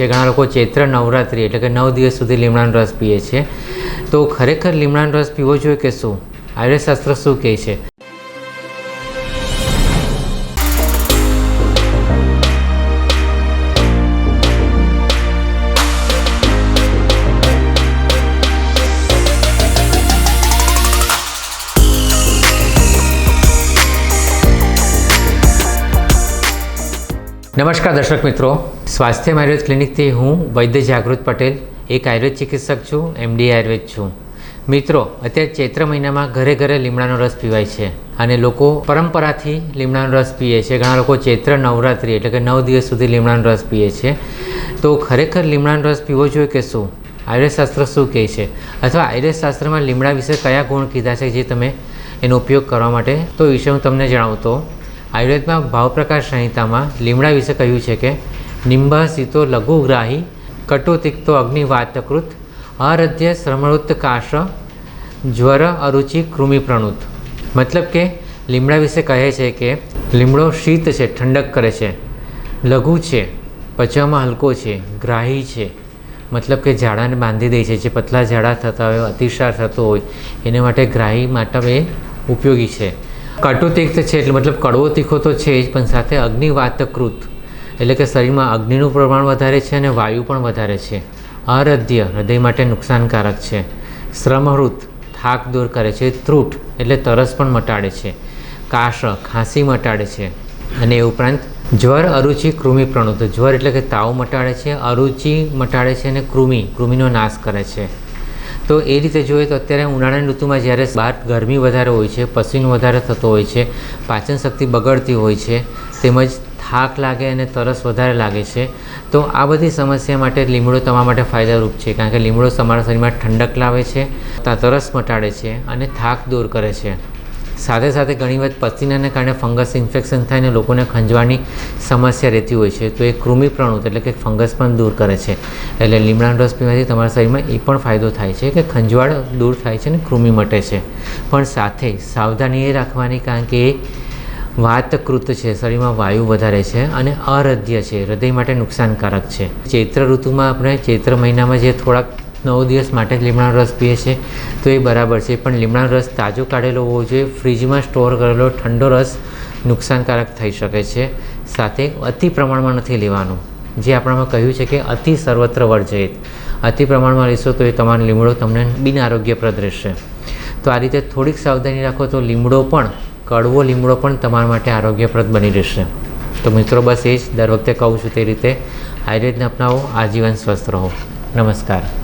છે. ઘણા લોકો ચૈત્ર નવરાત્રિ એટલે કે નવ દિવસ સુધી લીમડાનો રસ પીએ છે. તો ખરેખર લીમડાનો રસ પીવો જોઈએ કે શું? આયુર્વેદશાસ્ત્ર શું કહે છે? નમસ્કાર દર્શક મિત્રો. સ્વાસ્થ્ય આયુર્વેદ ક્લિનિકથી હું વૈદ્ય જાગૃત પટેલ, એક આયુર્વેદ ચિકિત્સક છું એમડી આયુર્વેદ છું. મિત્રો, અત્યારે ચૈત્ર મહિનામાં ઘરે ઘરે લીમડાનો રસ પીવાય છે અને લોકો પરંપરાથી લીમડાનો રસ પીએ છે. ઘણા લોકો ચૈત્ર નવરાત્રિ એટલે કે નવ દિવસ સુધી લીમડાનો રસ પીએ છે. તો ખરેખર લીમડાનો રસ પીવો જોઈએ કે શું? આયુર્વેદ શાસ્ત્ર શું કહે છે? અથવા આયુર્વેદ શાસ્ત્રમાં લીમડા વિશે કયા ગુણ કીધા છે જે તમે એનો ઉપયોગ કરવા માટે? તો વિશે હું તમને જણાવું તો આયુર્વેદમાં ભાવપ્રકાશ સંહિતામાં લીમડા વિશે કહ્યું છે કે નિંબ સીતો લઘુગ્રાહી કટુતિક્તો અગ્નિવાતકૃત અરધ્ય શ્રમણુત કાશ, જ્વર અરુચિ કૃમિ પ્રણુત. મતલબ કે, લીમડા વિશે કહે છે કે, લીમડો શીત છે, ઠંડક કરે છે, લઘુ છે, પચવામાં હલકો છે, ગ્રાહી છે. મતલબ કે ઝાડાને બાંધી દે છે, જે પતલા ઝાડા થતા હોય, અતિસાર થતો હોય, એને માટે ગ્રાહી માટે ઉપયોગી છે. કટુતિક્ત છે એટલે મતલબ કડવો તીખો તો છે જ, પણ સાથે અગ્નિવાતકૃત એટલે કે શરીરમાં અગ્નિનું પ્રમાણ વધારે છે અને વાયુ પણ વધારે છે. અરધ્ય, હૃદય માટે નુકસાનકારક છે. શ્રમહૃત, થાક દૂર કરે છે. ત્રુટ, એટલે તરસ પણ મટાડે છે. કાશ ખાંસી મટાડે છે. અને એ ઉપરાંત જ્વર, અરુચિ, કૃમિ પ્રણુત જ્વર એટલે કે તાવ મટાડે છે, અરુચિ મટાડે છે અને કૃમિ, કૃમિનો નાશ કરે છે. તો એ રીતે જોઈએ તો અત્યારે ઉનાળાની ઋતુમાં જ્યારે બહાર ગરમી વધારે હોય છે, પસીનો વધારે થતો હોય છે, પાચન શક્તિ બગડતી હોય છે, તેમજ થાક લાગે અને તરસ વધારે લાગે છે, તો આ બધી સમસ્યા માટે લીમડો તમારા માટે ફાયદારૂપ છે, કારણ કે લીમડો તમારા શરીરમાં ઠંડક લાવે છે તરસ મટાડે છે અને થાક દૂર કરે છે. સાથે સાથે ઘણીવાર પસીનાને કારણે ફંગસ ઇન્ફેક્શન થાય ને લોકોને ખંજવાની સમસ્યા રહેતી હોય છે. તો એ કૃમિ પ્રણુત એટલે કે ફંગસ પણ દૂર કરે છે. એટલે લીમડાનો રસ પીવાથી તમારા શરીરમાં એ પણ ફાયદો થાય છે કે ખંજવાળ દૂર થાય છે ને કૃમિ મટે છે. પણ સાથે સાવધાની એ રાખવાની કારણ કે એ વાતકૃત છે. શરીરમાં વાયુ વધારે છે અને અરધ્ય છે. હૃદય માટે નુકસાનકારક છે. ચૈત્ર ઋતુમાં આપણે ચૈત્ર મહિનામાં જે થોડાક નવ દિવસ માટે જ લીમડાનો રસ પીએ છે તો એ બરાબર છે. પણ લીમડાનો રસ તાજો કાઢેલો હોવો જોઈએ. ફ્રીજમાં સ્ટોર કરેલો ઠંડો રસ નુકસાનકારક થઈ શકે છે. સાથે અતિ પ્રમાણમાં નથી લેવાનું. જે આપણામાં કહ્યું છે કે અતિ સર્વત્ર વર્જયિત અતિ પ્રમાણમાં લેશો તો એ તમારો લીમડો તમને બિન આરોગ્યપ્રદ રહેશે. તો આ રીતે થોડીક સાવધાની રાખો તો લીમડો પણ, કડવો લીમડો પણ તમારા માટે આરોગ્યપ્રદ બની રહેશે. તો મિત્રો, બસ એ જ. દર વખતે કહું છું તે રીતે. આયુર્વેદને અપનાવો, આજીવન સ્વસ્થ રહો. નમસ્કાર.